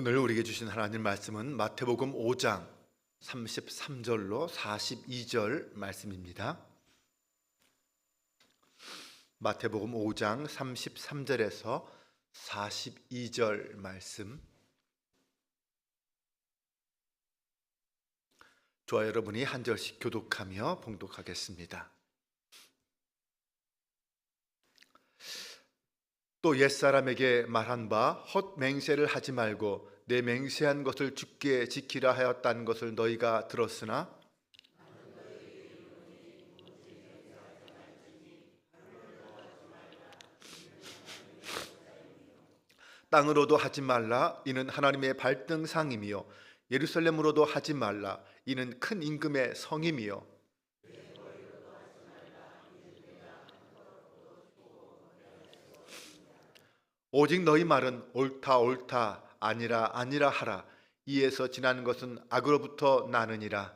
오늘 우리에게 주신 하나님 말씀은 마태복음 5장 33절로 42절 말씀입니다. 마태복음 5장 33절에서 42절 말씀. 저와 여러분이 한 절씩 교독하며 봉독하겠습니다. 또 옛사람에게 말한 바 헛맹세를 하지 말고 내 맹세한 것을 죽게 지키라 하였다는 것을 너희가 들었으나? 땅으로도 하지 말라. 이는 하나님의 발등상임이요. 예루살렘으로도 하지 말라. 이는 큰 임금의 성임이요 오직 너희 말은 옳다 옳다 아니라 아니라 하라. 이에서 지나는 것은 악으로부터 나느니라.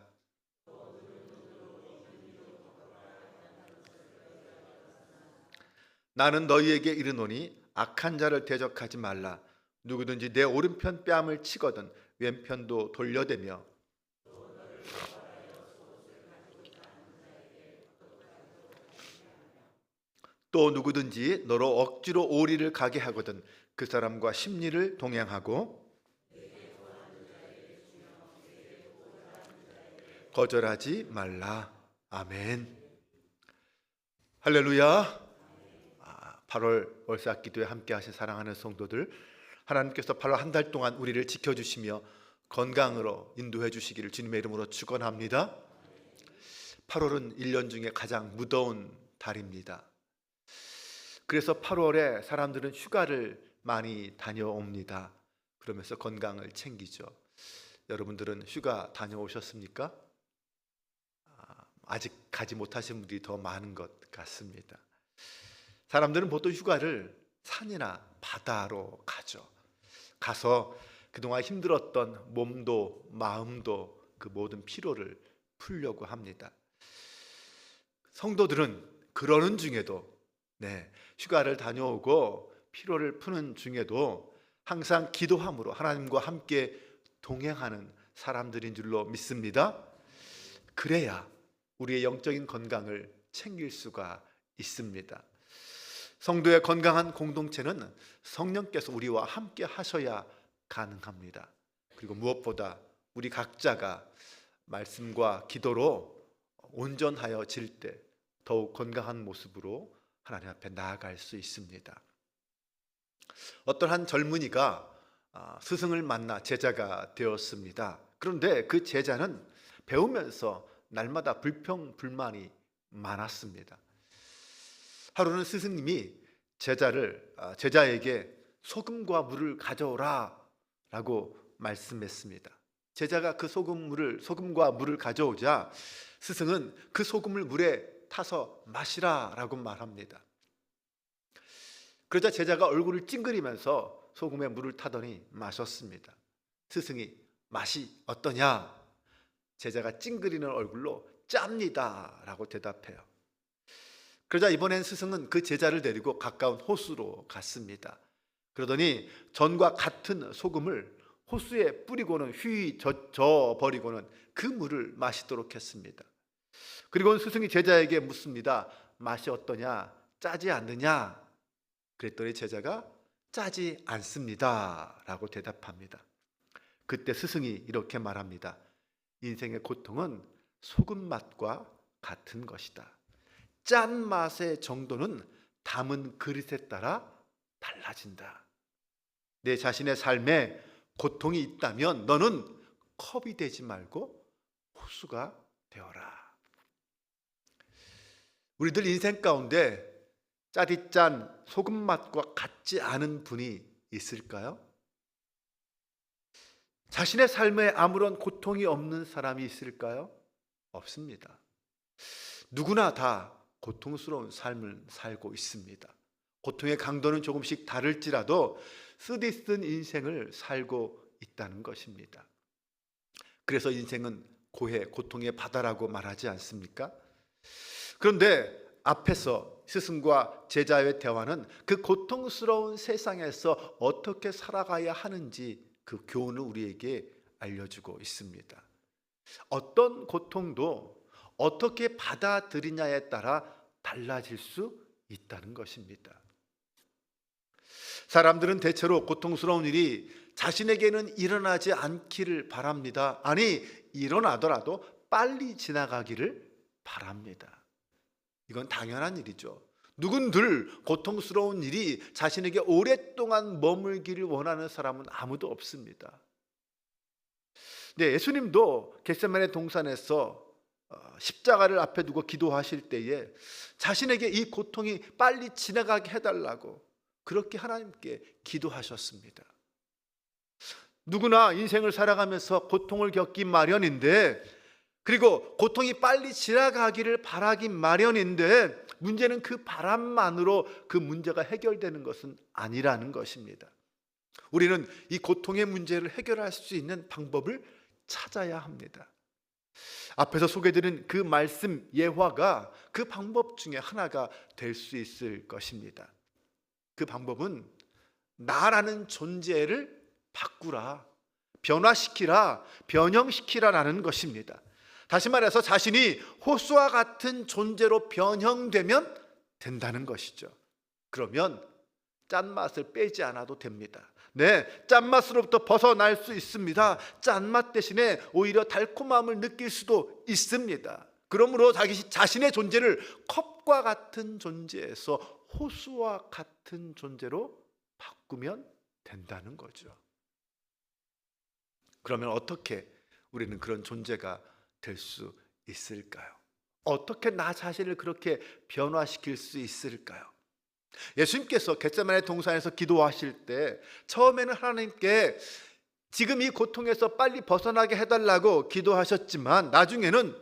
나는 너희에게 이르노니 악한 자를 대적하지 말라. 누구든지 내 오른편 뺨을 치거든 왼편도 돌려대며 또 누구든지 너로 억지로 오리를 가게 하거든 그 사람과 심리를 동행하고 거절하지 말라. 아멘. 할렐루야. 아, 8월 월삭 기도에 함께 하신 사랑하는 성도들 하나님께서 8월 한 달 동안 우리를 지켜 주시며 건강으로 인도해 주시기를 주님의 이름으로 축원합니다. 8월은 1년 중에 가장 무더운 달입니다. 그래서 8월에 사람들은 휴가를 많이 다녀옵니다. 그러면서 건강을 챙기죠. 여러분들은 휴가 다녀오셨습니까? 아, 아직 가지 못하신 분들이 더 많은 것 같습니다. 사람들은 보통 휴가를 산이나 바다로 가죠. 가서 그동안 힘들었던 몸도 마음도 그 모든 피로를 풀려고 합니다. 성도들은 그러는 중에도 네, 휴가를 다녀오고 피로를 푸는 중에도 항상 기도함으로 하나님과 함께 동행하는 사람들인 줄로 믿습니다. 그래야 우리의 영적인 건강을 챙길 수가 있습니다. 성도의 건강한 공동체는 성령께서 우리와 함께 하셔야 가능합니다. 그리고 무엇보다 우리 각자가 말씀과 기도로 온전하여 질 때 더욱 건강한 모습으로 하나님 앞에 나아갈 수 있습니다. 어떤 한 젊은이가 아, 스승을 만나 제자가 되었습니다. 그런데 그 제자는 배우면서 날마다 불평 불만이 많았습니다. 하루는 스승님이 제자를 아, 제자에게 소금과 물을 가져오라라고 말씀했습니다. 제자가 그 소금물을 소금과 물을 가져오자 스승은 그 소금을 물에 타서 마시라 라고 말합니다. 그러자 제자가 얼굴을 찡그리면서 소금에 물을 타더니 마셨습니다. 스승이 맛이 어떠냐? 제자가 찡그리는 얼굴로 짭니다 라고 대답해요. 그러자 이번엔 스승은 그 제자를 데리고 가까운 호수로 갔습니다. 그러더니 전과 같은 소금을 호수에 뿌리고는 휘 젖어 버리고는 그 물을 마시도록 했습니다. 그리고 스승이 제자에게 묻습니다. 맛이 어떠냐? 짜지 않느냐? 그랬더니 제자가 짜지 않습니다. 라고 대답합니다. 그때 스승이 이렇게 말합니다. 인생의 고통은 소금 맛과 같은 것이다. 짠 맛의 정도는 담은 그릇에 따라 달라진다. 내 자신의 삶에 고통이 있다면 너는 컵이 되지 말고 호수가 되어라. 우리들 인생 가운데 짜릿짠 소금 맛과 같지 않은 분이 있을까요? 자신의 삶에 아무런 고통이 없는 사람이 있을까요? 없습니다. 누구나 다 고통스러운 삶을 살고 있습니다. 고통의 강도는 조금씩 다를지라도 쓰디쓴 인생을 살고 있다는 것입니다. 그래서 인생은 고해, 고통의 바다라고 말하지 않습니까? 그런데 앞에서 스승과 제자의 대화는 그 고통스러운 세상에서 어떻게 살아가야 하는지 그 교훈을 우리에게 알려주고 있습니다. 어떤 고통도 어떻게 받아들이냐에 따라 달라질 수 있다는 것입니다. 사람들은 대체로 고통스러운 일이 자신에게는 일어나지 않기를 바랍니다. 아니, 일어나더라도 빨리 지나가기를 바랍니다. 이건 당연한 일이죠. 누군 들 고통스러운 일이 자신에게 오랫동안 머물기를 원하는 사람은 아무도 없습니다. 네, 예수님도 겟세마네 동산에서 어, 십자가를 앞에 두고 기도하실 때에 자신에게 이 고통이 빨리 지나가게 해달라고 그렇게 하나님께 기도하셨습니다. 누구나 인생을 살아가면서 고통을 겪기 마련인데 그리고 고통이 빨리 지나가기를 바라기 마련인데 문제는 그 바람만으로 그 문제가 해결되는 것은 아니라는 것입니다. 우리는 이 고통의 문제를 해결할 수 있는 방법을 찾아야 합니다. 앞에서 소개드린 그 말씀 예화가 그 방법 중에 하나가 될 수 있을 것입니다. 그 방법은 나라는 존재를 바꾸라, 변화시키라, 변형시키라라는 것입니다. 다시 말해서 자신이 호수와 같은 존재로 변형되면 된다는 것이죠. 그러면 짠맛을 빼지 않아도 됩니다. 네, 짠맛으로부터 벗어날 수 있습니다. 짠맛 대신에 오히려 달콤함을 느낄 수도 있습니다. 그러므로 자기 자신의 존재를 컵과 같은 존재에서 호수와 같은 존재로 바꾸면 된다는 거죠. 그러면 어떻게 우리는 그런 존재가 될 수 있을까요? 어떻게 나 자신을 그렇게 변화시킬 수 있을까요? 예수님께서 겟세마네 동산에서 기도하실 때 처음에는 하나님께 지금 이 고통에서 빨리 벗어나게 해달라고 기도하셨지만 나중에는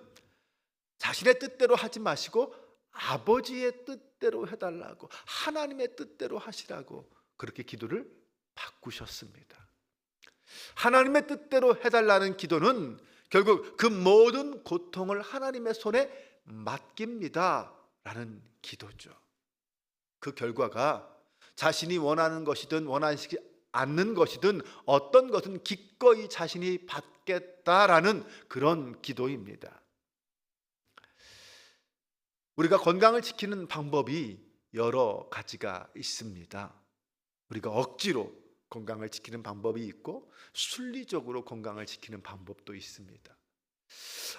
자신의 뜻대로 하지 마시고 아버지의 뜻대로 해달라고 하나님의 뜻대로 하시라고 그렇게 기도를 바꾸셨습니다. 하나님의 뜻대로 해달라는 기도는 결국 그 모든 고통을 하나님의 손에 맡깁니다. 라는 기도죠. 그 결과가 자신이 원하는 것이든 원하지 않는 것이든 어떤 것은 기꺼이 자신이 받겠다라는 그런 기도입니다. 우리가 건강을 지키는 방법이 여러 가지가 있습니다. 우리가 억지로 건강을 지키는 방법이 있고 순리적으로 건강을 지키는 방법도 있습니다.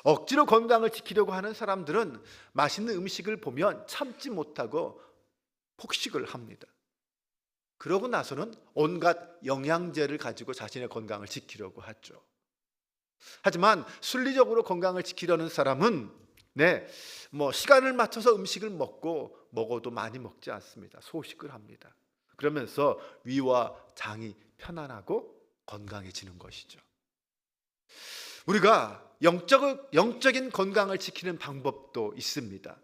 억지로 건강을 지키려고 하는 사람들은 맛있는 음식을 보면 참지 못하고 폭식을 합니다. 그러고 나서는 온갖 영양제를 가지고 자신의 건강을 지키려고 하죠. 하지만 순리적으로 건강을 지키려는 사람은 네, 뭐 시간을 맞춰서 음식을 먹고 먹어도 많이 먹지 않습니다. 소식을 합니다. 그러면서 위와 장이 편안하고 건강해지는 것이죠. 우리가 영적, 영적인 건강을 지키는 방법도 있습니다.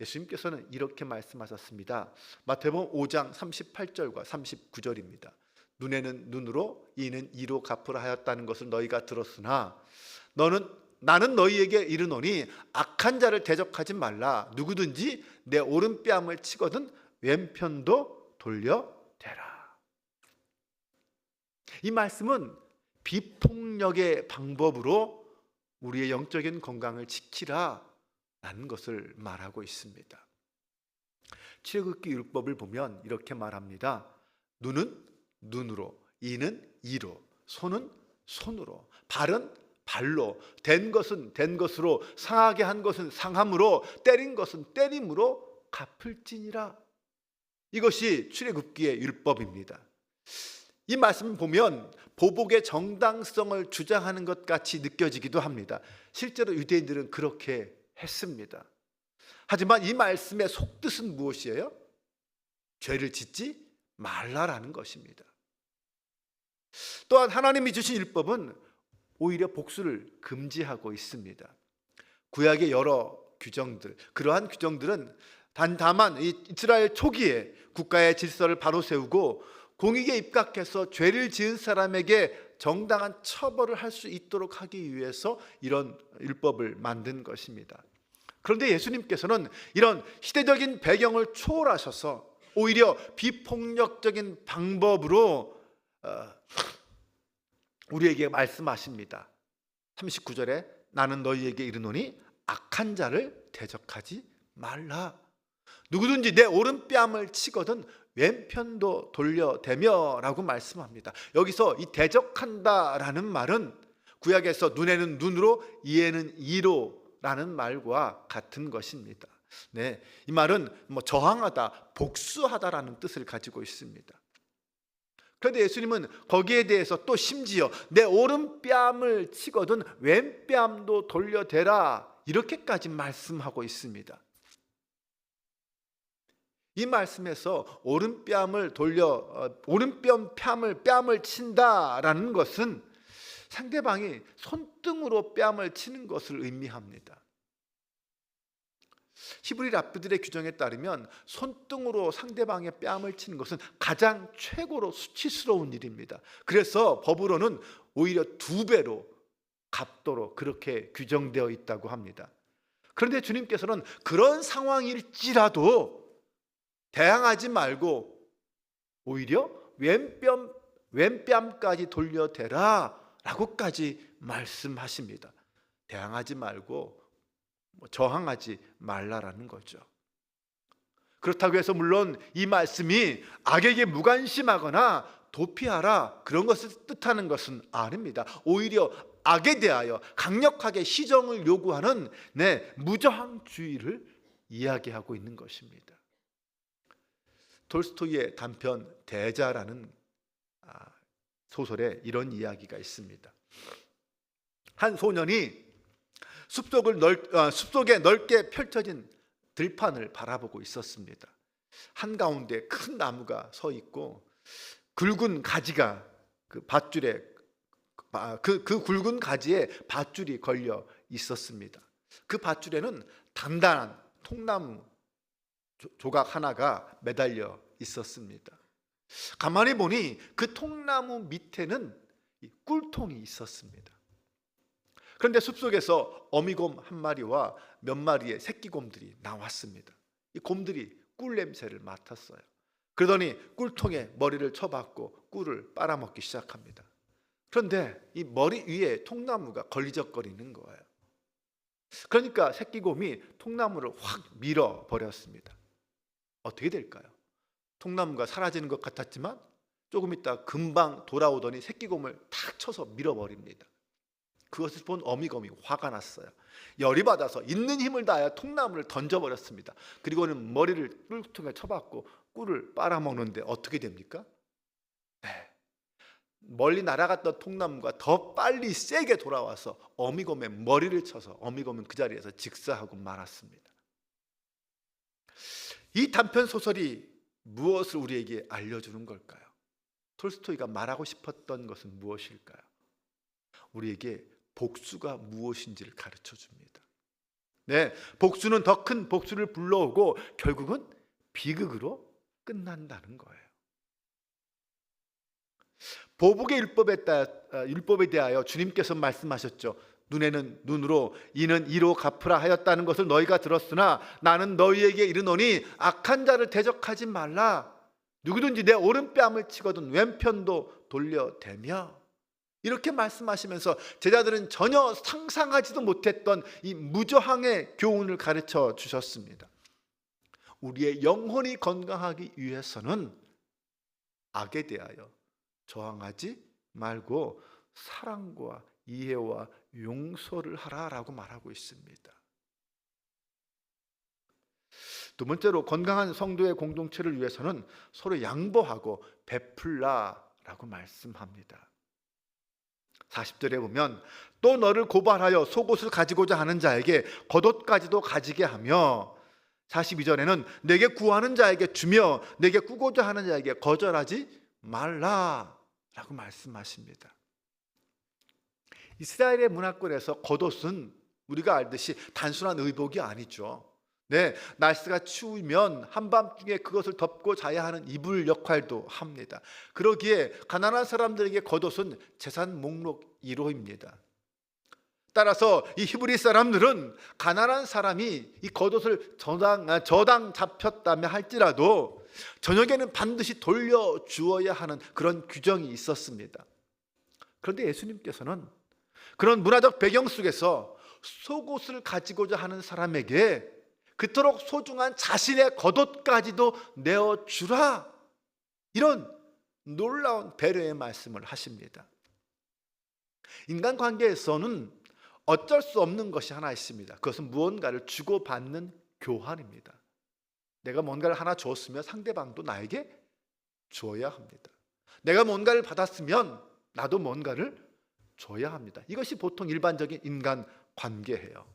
예수님께서는 이렇게 말씀하셨습니다. 마태복음 5장 38절과 39절입니다. 눈에는 눈으로 이는 이로 갚으라 하였다는 것을 너희가 들었으나 너는 나는 너희에게 이르노니 악한 자를 대적하지 말라 누구든지 내 오른뺨을 치거든 왼편도 돌려대라. 이 말씀은 비폭력의 방법으로 우리의 영적인 건강을 지키라 라는 것을 말하고 있습니다. 출애굽기 율법을 보면 이렇게 말합니다. 눈은 눈으로, 이는 이로, 손은 손으로, 발은 발로, 된 것은 된 것으로, 상하게 한 것은 상함으로, 때린 것은 때림으로 갚을지니라. 이것이 출애굽기의 율법입니다. 이 말씀 보면 보복의 정당성을 주장하는 것 같이 느껴지기도 합니다. 실제로 유대인들은 그렇게 했습니다. 하지만 이 말씀의 속뜻은 무엇이에요? 죄를 짓지 말라라는 것입니다. 또한 하나님이 주신 율법은 오히려 복수를 금지하고 있습니다. 구약의 여러 규정들, 그러한 규정들은 단 다만 이스라엘 초기에 국가의 질서를 바로 세우고 공익에 입각해서 죄를 지은 사람에게 정당한 처벌을 할 수 있도록 하기 위해서 이런 율법을 만든 것입니다. 그런데 예수님께서는 이런 시대적인 배경을 초월하셔서 오히려 비폭력적인 방법으로 어, 우리에게 말씀하십니다. 39절에 나는 너희에게 이르노니 악한 자를 대적하지 말라. 누구든지 내 오른뺨을 치거든 왼편도 돌려대며라고 말씀합니다. 여기서 이 대적한다라는 말은 구약에서 눈에는 눈으로 이에는 이로라는 말과 같은 것입니다. 네, 이 말은 뭐 저항하다, 복수하다라는 뜻을 가지고 있습니다. 그런데 예수님은 거기에 대해서 또 심지어 내 오른뺨을 치거든 왼뺨도 돌려대라 이렇게까지 말씀하고 있습니다. 이 말씀에서 오른뺨을 돌려 어, 오른뺨 뺨을 뺨을 친다라는 것은 상대방이 손등으로 뺨을 치는 것을 의미합니다. 히브리 랍비들의 규정에 따르면 손등으로 상대방의 뺨을 치는 것은 가장 최고로 수치스러운 일입니다. 그래서 법으로는 오히려 두 배로 갚도록 그렇게 규정되어 있다고 합니다. 그런데 주님께서는 그런 상황일지라도 대항하지 말고 오히려 왼뺨 왼뺨까지 돌려대라 라고까지 말씀하십니다. 대항하지 말고 뭐 저항하지 말라라는 거죠. 그렇다고 해서 물론 이 말씀이 악에게 무관심하거나 도피하라 그런 것을 뜻하는 것은 아닙니다. 오히려 악에 대하여 강력하게 시정을 요구하는 네, 무저항주의를 이야기하고 있는 것입니다. 톨스토이의 단편 대자라는 아, 소설에 이런 이야기가 있습니다. 한 소년이 숲속을 넓, 아, 숲속에 넓게 펼쳐진 들판을 바라보고 있었습니다. 한 가운데 큰 나무가 서 있고 굵은 가지가 그 밧줄에 아, 그, 그 굵은 가지에 밧줄이 걸려 있었습니다. 그 밧줄에는 단단한 통나무 조각 하나가 매달려 있었습니다. 가만히 보니 그 통나무 밑에는 꿀통이 있었습니다. 그런데 숲속에서 어미곰 한 마리와 몇 마리의 새끼곰들이 나왔습니다. 이 곰들이 꿀 냄새를 맡았어요. 그러더니 꿀통에 머리를 쳐박고 꿀을 빨아먹기 시작합니다. 그런데 이 머리 위에 통나무가 걸리적거리는 거예요. 그러니까 새끼곰이 통나무를 확 밀어 버렸습니다. 어떻게 될까요? 통나무가 사라지는 것 같았지만 조금 있다 금방 돌아오더니 새끼곰을 탁 쳐서 밀어버립니다. 그것을 본 어미곰이 화가 났어요. 열이 받아서 있는 힘을 다하여 통나무를 던져버렸습니다. 그리고는 머리를 꿀통에 쳐박고 꿀을 빨아먹는데 어떻게 됩니까? 네. 멀리 날아갔던 통나무가 더 빨리 세게 돌아와서 어미곰의 머리를 쳐서 어미곰은 그 자리에서 직사하고 말았습니다. 이 단편 소설이 무엇을 우리에게 알려주는 걸까요? 톨스토이가 말하고 싶었던 것은 무엇일까요? 우리에게 복수가 무엇인지를 가르쳐 줍니다. 네, 복수는 더 큰 복수를 불러오고 결국은 비극으로 끝난다는 거예요. 보복의 율법에, 따, 아, 율법에 대하여 주님께서 말씀하셨죠. 눈에는 눈으로 이는 이로 갚으라 하였다는 것을 너희가 들었으나 나는 너희에게 이르노니 악한 자를 대적하지 말라 누구든지 내 오른뺨을 치거든 왼편도 돌려대며 이렇게 말씀하시면서 제자들은 전혀 상상하지도 못했던 이 무저항의 교훈을 가르쳐 주셨습니다. 우리의 영혼이 건강하기 위해서는 악에 대하여 저항하지 말고 사랑과 이해와 용서를 하라라고 말하고 있습니다. 두 번째로 건강한 성도의 공동체를 위해서는 서로 양보하고 베풀라라고 말씀합니다. 40절에 보면 또 너를 고발하여 속옷을 가지고자 하는 자에게 겉옷까지도 가지게 하며 42절에는 내게 구하는 자에게 주며 내게 꾸고자 하는 자에게 거절하지 말라라고 말씀하십니다. 이스라엘의 문화권에서 겉옷은 우리가 알듯이 단순한 의복이 아니죠. 네, 날씨가 추우면 한밤중에 그것을 덮고 자야 하는 이불 역할도 합니다. 그러기에 가난한 사람들에게 겉옷은 재산 목록 1호입니다. 따라서 이 히브리 사람들은 가난한 사람이 이 겉옷을 저당, 아, 저당 잡혔다며 할지라도 저녁에는 반드시 돌려 주어야 하는 그런 규정이 있었습니다. 그런데 예수님께서는 그런 문화적 배경 속에서 속옷을 가지고자 하는 사람에게 그토록 소중한 자신의 겉옷까지도 내어 주라. 이런 놀라운 배려의 말씀을 하십니다. 인간 관계에서는 어쩔 수 없는 것이 하나 있습니다. 그것은 무언가를 주고받는 교환입니다. 내가 뭔가를 하나 줬으면 상대방도 나에게 줘야 합니다. 내가 뭔가를 받았으면 나도 뭔가를 줘야 합니다. 이것이 보통 일반적인 인간 관계예요.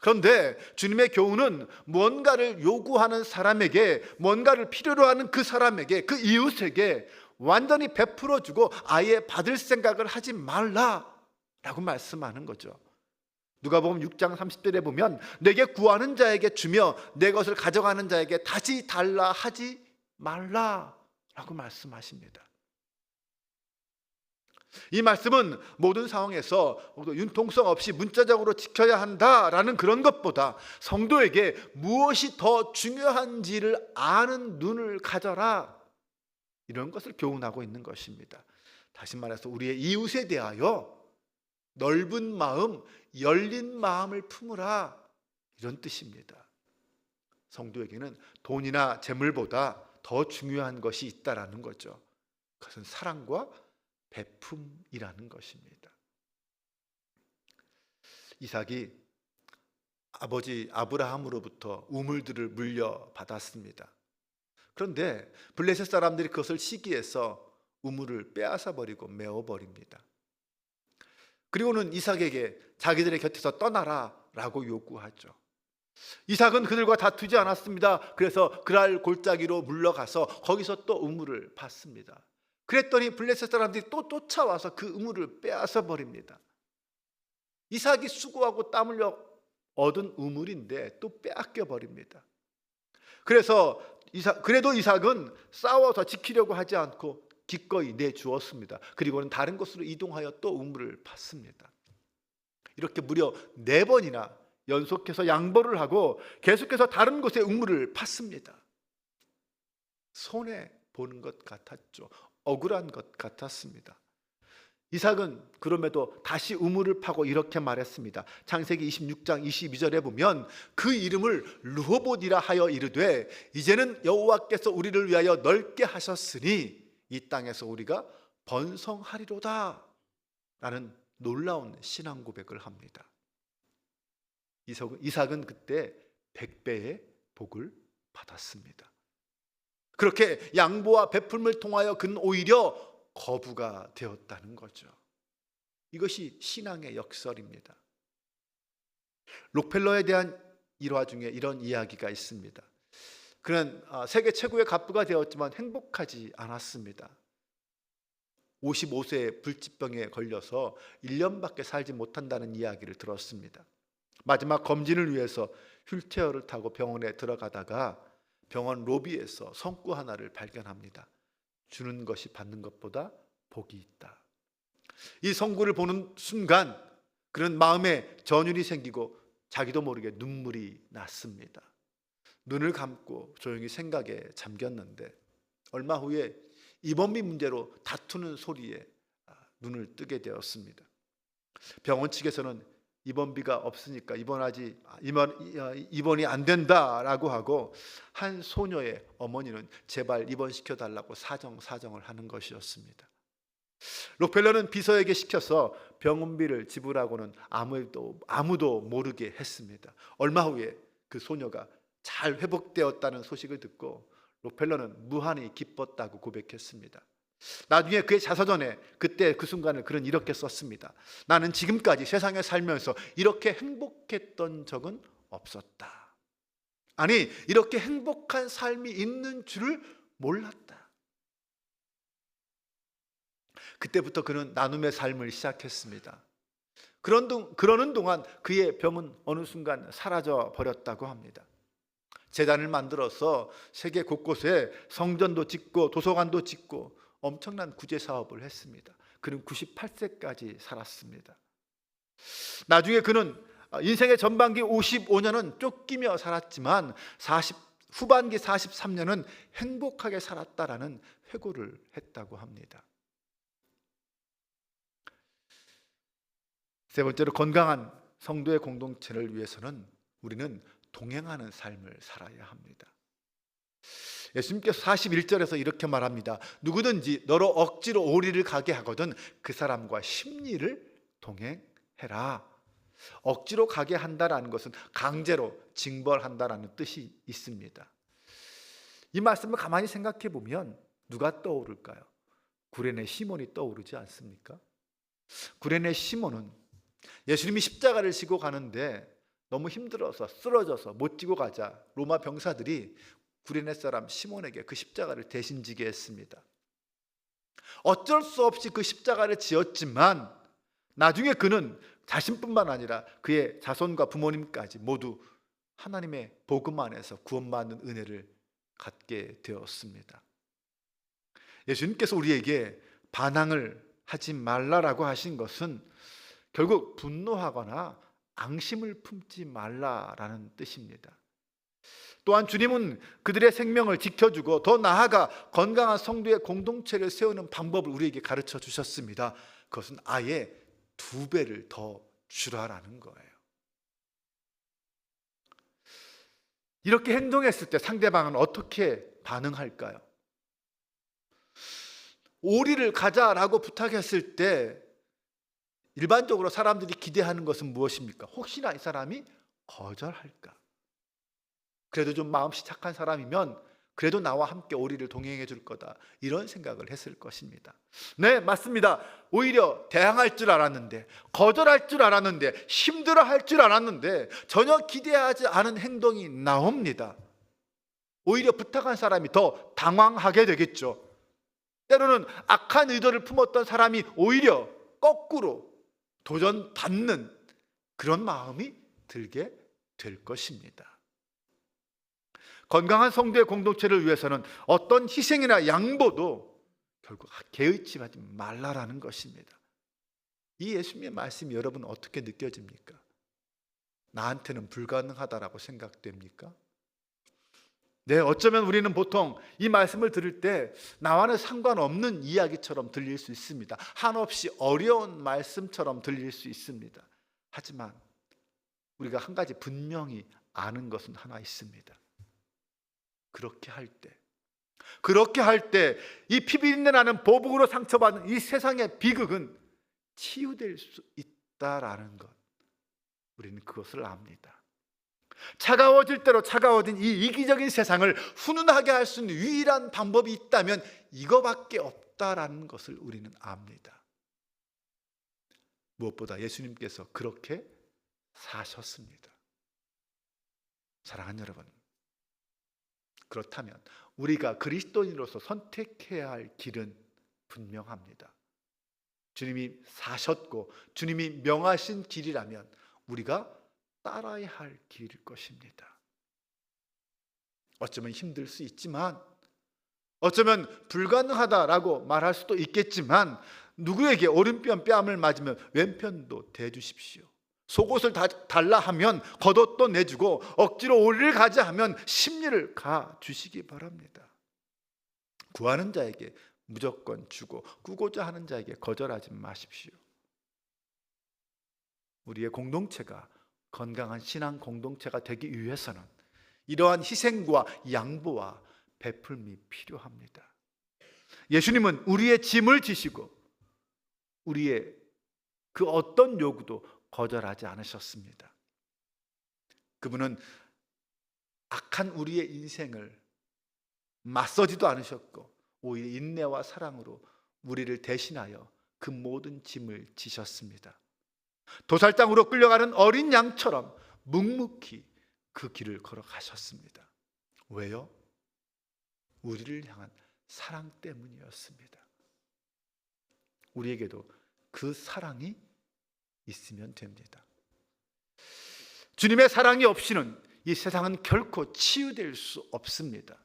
그런데 주님의 교훈은 무언가를 요구하는 사람에게 뭔가를 필요로 하는 그 사람에게 그 이웃에게 완전히 베풀어 주고 아예 받을 생각을 하지 말라라고 말씀하는 거죠. 누가복음 6장 30절에 보면 내게 구하는 자에게 주며 내 것을 가져가는 자에게 다시 달라 하지 말라라고 말씀하십니다. 이 말씀은 모든 상황에서 융통성 없이 문자적으로 지켜야 한다라는 그런 것보다 성도에게 무엇이 더 중요한지를 아는 눈을 가져라 이런 것을 교훈하고 있는 것입니다. 다시 말해서 우리의 이웃에 대하여 넓은 마음, 열린 마음을 품으라 이런 뜻입니다. 성도에게는 돈이나 재물보다 더 중요한 것이 있다라는 거죠. 그것은 사랑과 베품이라는 것입니다. 이삭이 아버지 아브라함으로부터 우물들을 물려받았습니다. 그런데 블레셋 사람들이 그것을 시기해서 우물을 빼앗아 버리고 메어 버립니다. 그리고는 이삭에게 자기들의 곁에서 떠나라라고 요구하죠. 이삭은 그들과 다투지 않았습니다. 그래서 그랄 골짜기로 물러가서 거기서 또 우물을 받습니다. 그랬더니 블레셋 사람들이 또 쫓아와서 그 우물을 빼앗아 버립니다. 이삭이 수고하고 땀 흘려 얻은 우물인데 또 빼앗겨 버립니다. 그래서 이삭, 그래도 이삭은 싸워서 지키려고 하지 않고 기꺼이 내주었습니다. 그리고는 다른 곳으로 이동하여 또 우물을 팠습니다. 이렇게 무려 네 번이나 연속해서 양보를 하고 계속해서 다른 곳에 우물을 팠습니다. 손해 보는 것 같았죠. 억울한 것 같았습니다. 이삭은 그럼에도 다시 우물을 파고 이렇게 말했습니다. 창세기 26장 22절에 보면 그 이름을 르호봇이라 하여 이르되 이제는 여호와께서 우리를 위하여 넓게 하셨으니 이 땅에서 우리가 번성하리로다 라는 놀라운 신앙 고백을 합니다. 이삭은 그때 백배의 복을 받았습니다. 그렇게 양보와 베풀음을 통하여 그는 오히려 거부가 되었다는 거죠. 이것이 신앙의 역설입니다. 록펠러에 대한 일화 중에 이런 이야기가 있습니다. 그는 아, 세계 최고의 갑부가 되었지만 행복하지 않았습니다. 55세에 불치병에 걸려서 1년밖에 살지 못한다는 이야기를 들었습니다. 마지막 검진을 위해서 휠체어를 타고 병원에 들어가다가 병원 로비에서 성구 하나를 발견합니다. 주는 것이 받는 것보다 복이 있다. 이 성구를 보는 순간 그런 마음에 전율이 생기고 자기도 모르게 눈물이 났습니다. 눈을 감고 조용히 생각에 잠겼는데 얼마 후에 입원비 문제로 다투는 소리에 아, 눈을 뜨게 되었습니다. 병원 측에서는 입원비가 없으니까 입원하지 입원 어, 입원이 안 된다라고 하고 한 소녀의 어머니는 제발 입원시켜 달라고 사정 사정을 하는 것이었습니다. 록펠러는 비서에게 시켜서 병원비를 지불하고는 아무도 아무도 모르게 했습니다. 얼마 후에 그 소녀가 잘 회복되었다는 소식을 듣고 록펠러는 무한히 기뻤다고 고백했습니다. 나중에 그의 자서전에 그때 그 순간을 그런 이렇게 썼습니다. 나는 지금까지 세상에 살면서 이렇게 행복했던 적은 없었다. 아니, 이렇게 행복한 삶이 있는 줄을 몰랐다. 그때부터 그는 나눔의 삶을 시작했습니다. 그런 동, 그러는 동안 그의 병은 어느 순간 사라져 버렸다고 합니다. 재단을 만들어서 세계 곳곳에 성전도 짓고 도서관도 짓고 엄청난 구제 사업을 했습니다. 그는 98세까지 살았습니다. 나중에 그는 인생의 전반기 55년은 쫓기며 살았지만 40 후반기 43년은 행복하게 살았다라는 회고를 했다고 합니다. 세 번째로 건강한 성도의 공동체를 위해서는 우리는 동행하는 삶을 살아야 합니다. 예수님께서 41절에서 이렇게 말합니다. 누구든지 너로 억지로 오리를 가게 하거든 그 사람과 심리를 동행해라. 억지로 가게 한다라는 것은 강제로 징벌한다라는 뜻이 있습니다. 이 말씀을 가만히 생각해 보면 누가 떠오를까요? 구레네 시몬이 떠오르지 않습니까? 구레네 시몬은 예수님이 십자가를 지고 가는데 너무 힘들어서 쓰러져서 못 지고 가자 로마 병사들이 구레네 사람 시몬에게 그 십자가를 대신 지게 했습니다. 어쩔 수 없이 그 십자가를 지었지만 나중에 그는 자신뿐만 아니라 그의 자손과 부모님까지 모두 하나님의 복음 안에서 구원받는 은혜를 갖게 되었습니다. 예수님께서 우리에게 반항을 하지 말라라고 하신 것은 결국 분노하거나 앙심을 품지 말라라는 뜻입니다. 또한 주님은 그들의 생명을 지켜주고 더 나아가 건강한 성도의 공동체를 세우는 방법을 우리에게 가르쳐 주셨습니다. 그것은 아예 두 배를 더 주라라는 거예요. 이렇게 행동했을 때 상대방은 어떻게 반응할까요? 오리를 가자라고 부탁했을 때 일반적으로 사람들이 기대하는 것은 무엇입니까? 혹시나 이 사람이 거절할까? 그래도 좀 마음씨 착한 사람이면 그래도 나와 함께 오리를 동행해 줄 거다. 이런 생각을 했을 것입니다. 네, 맞습니다. 오히려 대항할 줄 알았는데, 거절할 줄 알았는데, 힘들어 할 줄 알았는데, 전혀 기대하지 않은 행동이 나옵니다. 오히려 부탁한 사람이 더 당황하게 되겠죠. 때로는 악한 의도를 품었던 사람이 오히려 거꾸로 도전 받는 그런 마음이 들게 될 것입니다. 건강한 성도의 공동체를 위해서는 어떤 희생이나 양보도 결국 개의치하지 말라라는 것입니다. 이 예수님의 말씀이 여러분 어떻게 느껴집니까? 나한테는 불가능하다라고 생각됩니까? 네, 어쩌면 우리는 보통 이 말씀을 들을 때 나와는 상관없는 이야기처럼 들릴 수 있습니다. 한없이 어려운 말씀처럼 들릴 수 있습니다. 하지만 우리가 한 가지 분명히 아는 것은 하나 있습니다. 그렇게 할 때, 그렇게 할 때 이 피비린내 나는 보복으로 상처받는 이 세상의 비극은 치유될 수 있다라는 것. 우리는 그것을 압니다. 차가워질 대로 차가워진 이 이기적인 세상을 훈훈하게 할 수 있는 유일한 방법이 있다면 이거밖에 없다라는 것을 우리는 압니다. 무엇보다 예수님께서 그렇게 사셨습니다. 사랑하는 여러분, 그렇다면 우리가 그리스도인으로서 선택해야 할 길은 분명합니다. 주님이 사셨고 주님이 명하신 길이라면 우리가 따라야 할 길일 것입니다. 어쩌면 힘들 수 있지만 어쩌면 불가능하다라고 말할 수도 있겠지만 누구에게 오른편 뺨을 맞으면 왼편도 대주십시오. 속옷을 다 달라 하면 겉옷도 내주고 억지로 오리를 가자 하면 심리를 가 주시기 바랍니다. 구하는 자에게 무조건 주고 꾸고자 하는 자에게 거절하지 마십시오. 우리의 공동체가 건강한 신앙 공동체가 되기 위해서는 이러한 희생과 양보와 베풀미 필요합니다. 예수님은 우리의 짐을 지시고 우리의 그 어떤 요구도 거절하지 않으셨습니다. 그분은 악한 우리의 인생을 맞서지도 않으셨고 오히려 인내와 사랑으로 우리를 대신하여 그 모든 짐을 지셨습니다. 도살장으로 끌려가는 어린 양처럼 묵묵히 그 길을 걸어가셨습니다. 왜요? 우리를 향한 사랑 때문이었습니다. 우리에게도 그 사랑이 있으면 됩니다. 주님의 사랑이 없이는 이 세상은 결코 치유될 수 없습니다.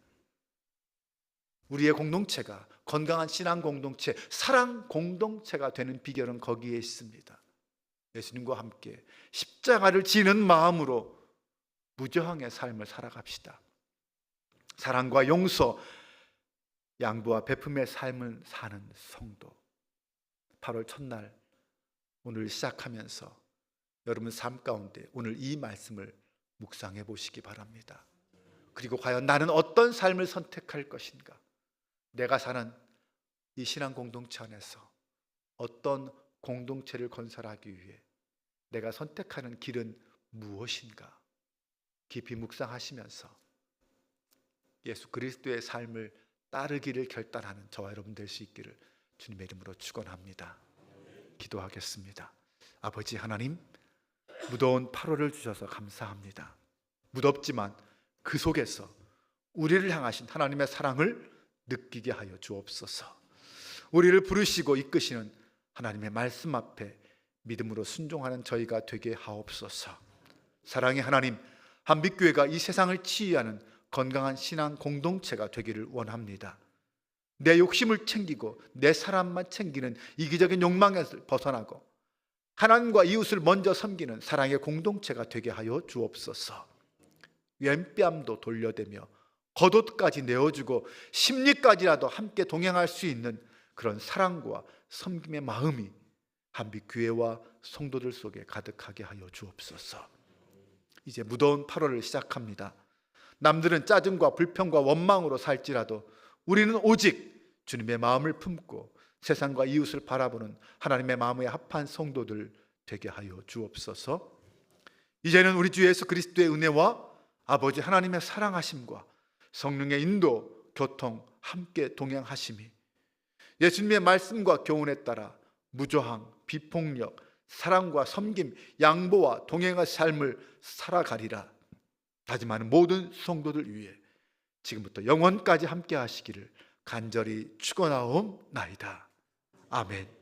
우리의 공동체가 건강한 신앙 공동체, 사랑 공동체가 되는 비결은 거기에 있습니다. 예수님과 함께 십자가를 지는 마음으로 무저항의 삶을 살아갑시다. 사랑과 용서, 양보와 베품의 삶을 사는 성도. 8월 첫날 오늘 시작하면서 여러분 삶 가운데 오늘 이 말씀을 묵상해 보시기 바랍니다. 그리고 과연 나는 어떤 삶을 선택할 것인가? 내가 사는 이 신앙 공동체 안에서 어떤 공동체를 건설하기 위해 내가 선택하는 길은 무엇인가? 깊이 묵상하시면서 예수 그리스도의 삶을 따르기를 결단하는 저와 여러분 될 수 있기를 주님의 이름으로 축원합니다. 기도하겠습니다. 아버지 하나님 무더운 8월을 주셔서 감사합니다. 무덥지만 그 속에서 우리를 향하신 하나님의 사랑을 느끼게 하여 주옵소서. 우리를 부르시고 이끄시는 하나님의 말씀 앞에 믿음으로 순종하는 저희가 되게 하옵소서. 사랑의 하나님, 한빛교회가 이 세상을 치유하는 건강한 신앙 공동체가 되기를 원합니다. 내 욕심을 챙기고 내 사람만 챙기는 이기적인 욕망에서 벗어나고 하나님과 이웃을 먼저 섬기는 사랑의 공동체가 되게 하여 주옵소서. 왼뺨도 돌려대며 겉옷까지 내어주고 심리까지라도 함께 동행할 수 있는 그런 사랑과 섬김의 마음이 한빛 교회와 성도들 속에 가득하게 하여 주옵소서. 이제 무더운 8월을 시작합니다. 남들은 짜증과 불평과 원망으로 살지라도 우리는 오직 주님의 마음을 품고 세상과 이웃을 바라보는 하나님의 마음에 합한 성도들 되게 하여 주옵소서. 이제는 우리 주 예수 그리스도의 은혜와 아버지 하나님의 사랑하심과 성령의 인도, 교통 함께 동행하심이 예수님의 말씀과 교훈에 따라 무조항, 비폭력, 사랑과 섬김, 양보와 동행의 삶을 살아가리라. 다짐하는 모든 성도들 위해 지금부터 영원까지 함께 하시기를 간절히 축원하옵나이다. 아멘.